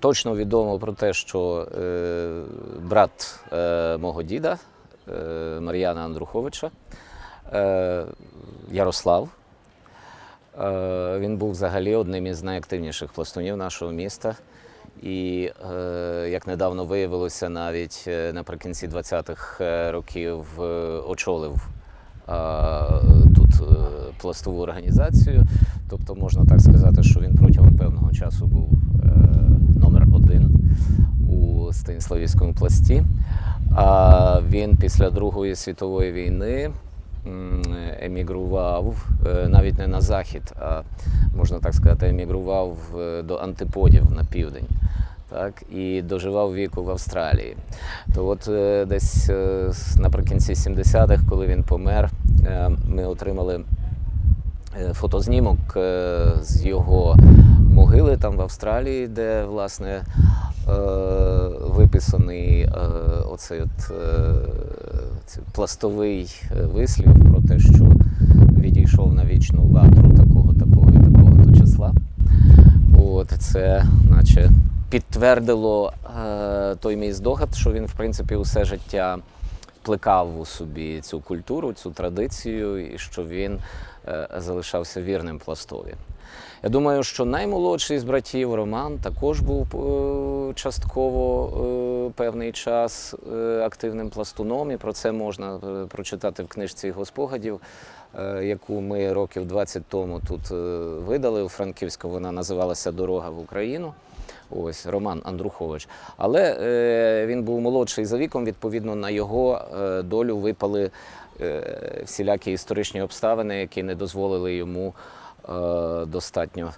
Точно відомо про те, що е, брат е, мого діда е, Мар'яна Андруховича, Ярослав, він був взагалі одним із найактивніших пластунів нашого міста. І, як недавно виявилося, навіть наприкінці 20-х років очолив тут пластову організацію. Тобто можна так сказати, що він протягом певного часу був у Станіславівському пласті. А він після Другої світової війни емігрував е, навіть не на захід, а можна так сказати, емігрував е, до антиподів на південь. Так, і доживав віку в Австралії. То от е, десь наприкінці 70-х, коли він помер, ми отримали фотознімок з його могили там в Австралії, де власне виписаний е, оцей от, е, пластовий е, вислів про те, що відійшов на вічну ватру такого, такого і такого то числа. От це, наче, підтвердило е, той мій здогад, що він, в принципі, усе життя плекав у собі цю культуру, цю традицію, і що він е, залишався вірним пластові. Я думаю, що наймолодший з братів Роман також був е, частково е, певний час е, активним пластуном, і про це можна прочитати в книжці його спогадів, е, яку ми років 20 тому тут видали у Франківську. Вона називалася Дорога в Україну. Ось Роман Андрухович. Але е, він був молодший за віком. Відповідно, на його е, долю випали е, всілякі історичні обставини, які не дозволили йому достатньо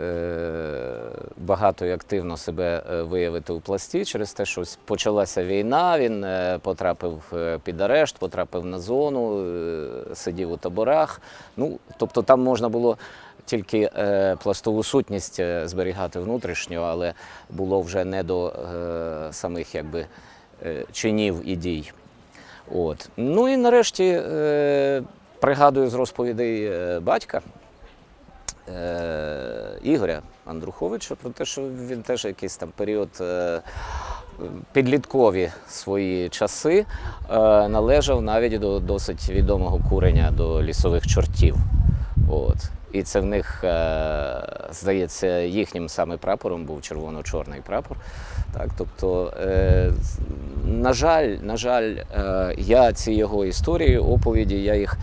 е, багато і активно себе е, виявити у пласті через те, що почалася війна. Він е, потрапив е, під арешт, потрапив на зону, е, сидів у таборах. Ну, тобто там можна було тільки е, пластову сутність е, зберігати внутрішньо, але було вже не до е, самих якби, е, чинів і дій. От. Ну і нарешті е, пригадую з розповідей е, батька е, Ігоря Андруховича про те, що він теж якийсь там період. Е, Підліткові свої часи е, належав навіть до досить відомого куреня до лісових чортів. От. І це в них, е, здається, їхнім саме прапором був червоно-чорний прапор. Так, тобто, е, на жаль, на жаль, е, я ці його історії, оповіді, я їх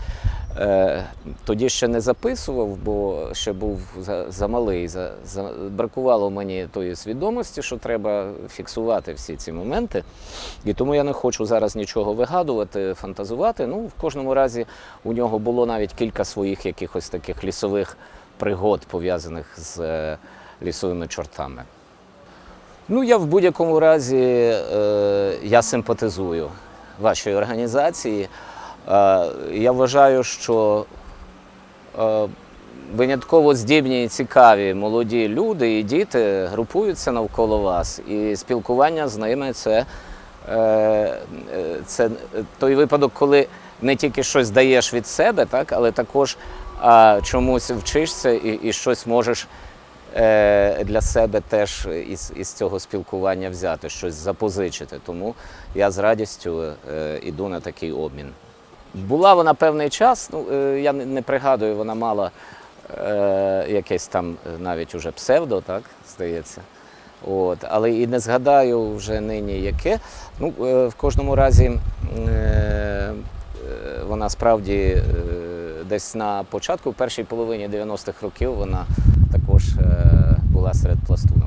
тоді ще не записував, бо ще був замалий. За, за, бракувало мені тої свідомості, що треба фіксувати всі ці моменти. І тому я не хочу зараз нічого вигадувати, фантазувати. Ну, в кожному разі у нього було навіть кілька своїх якихось таких лісових пригод, пов'язаних з е, лісовими чортами. Ну, я в будь-якому разі е, я симпатизую вашій організації. Е, я вважаю, що е, винятково здібні і цікаві молоді люди і діти групуються навколо вас, і спілкування з ними це, е, це той випадок, коли не тільки щось даєш від себе, так, але також чомусь вчишся і, і щось можеш для себе теж із, із цього спілкування взяти, щось запозичити. Тому я з радістю іду на такий обмін. Була вона певний час, ну, е, я не, пригадую, вона мала е, якесь там е, навіть уже псевдо, так, здається. От, але і не згадаю вже нині яке. Ну, е, в кожному разі е, е, вона справді е, десь на початку, в першій половині 90-х років, вона також е, була серед пластунок.